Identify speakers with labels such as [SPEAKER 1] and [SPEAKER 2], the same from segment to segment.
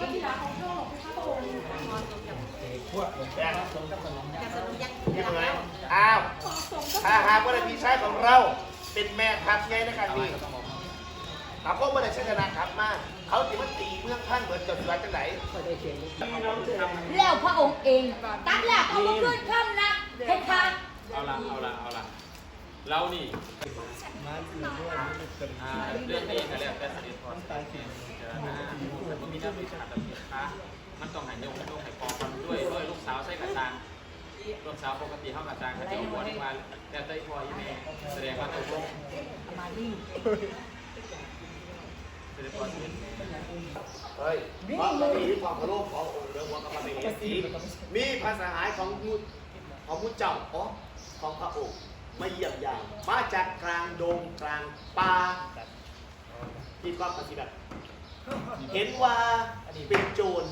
[SPEAKER 1] พระธิดาของเจ้าหรอกพระพระองค์
[SPEAKER 2] ยังไงอ้าว
[SPEAKER 1] เหมาะสมกับ
[SPEAKER 2] ถ้าหากว่าพี่ชายของเราเป็นแม่ทัพไงในการนี้ถ้าพวกมันได้ชนะกลับมาเขาจะมาตีเมืองท่านเหมือนจดสวยจังไหน
[SPEAKER 3] แล้วพระองค์เองตั้งแล้วเขาก็ขึ้นค่ำนะเพคะ
[SPEAKER 4] เอาละเอาละเอาละ เรานี่อ่าเรื่องนี้ก็แล้วแต่สด็จพอสายเขียนเจรนาแต่ว่ามีหน้าที่ขาดแต่เพียงค้ามันต้องหันยงต้องให้พอกันด้วยด้วยลูกสาวใส่กระจางลูกสาวปกติเข้ากระจางเขาจะหัวที่มาแต่ใต้พอยี่แม่แสดงว่าตกลง
[SPEAKER 3] มาดิ
[SPEAKER 4] เสด็จพอสิ
[SPEAKER 2] เฮ้ยเพราเรามีความเคารพขององค์เรื่องวังกรรมเอสีมีภาษาหายของผู้ของผู้เจ้าอ๋อของพระองค์ มาเยี่ยมยามมาจากกลางโดงกลางป่าที่ก็ปฏิบัติเห็นว่าเป็นโจร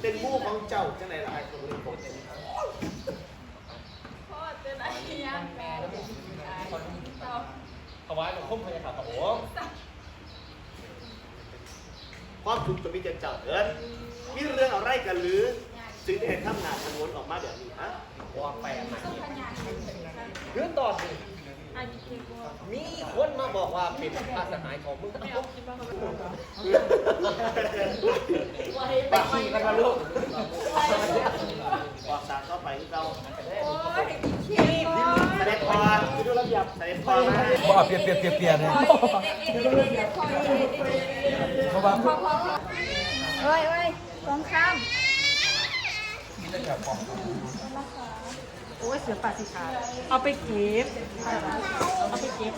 [SPEAKER 2] เป็นมู่ของเจ้าจังไหนล่ะไอ้คนนี้ผม
[SPEAKER 4] ถวายหลวงพ่อพญาขาผม
[SPEAKER 2] ความถูกจะมีเจ้าเอิญมีเรื่องอะไรกันหรือถึงได้เห็นทำงานสงวนออกมาแบบนี้ฮะ
[SPEAKER 5] ว่าแปลก เรื่องตอนนี้มีคนมาบอกว่าเป็นภาษาหายของมึง
[SPEAKER 2] ปากขี้กันมาลูกบอกสารเข้าไปที่เราแสดงพรดูระเบียบแสดงพรมา
[SPEAKER 6] ว่าเปลี่ยนเปลี่ยนเปลี่ยนเปลี่ยนเนี่ยเพราะว่า
[SPEAKER 3] เฮ้ยเฮ้ยสองข้าม
[SPEAKER 1] โอ้ยเสือป่าสิขาเอาไปเก็บเอาไปเก็บ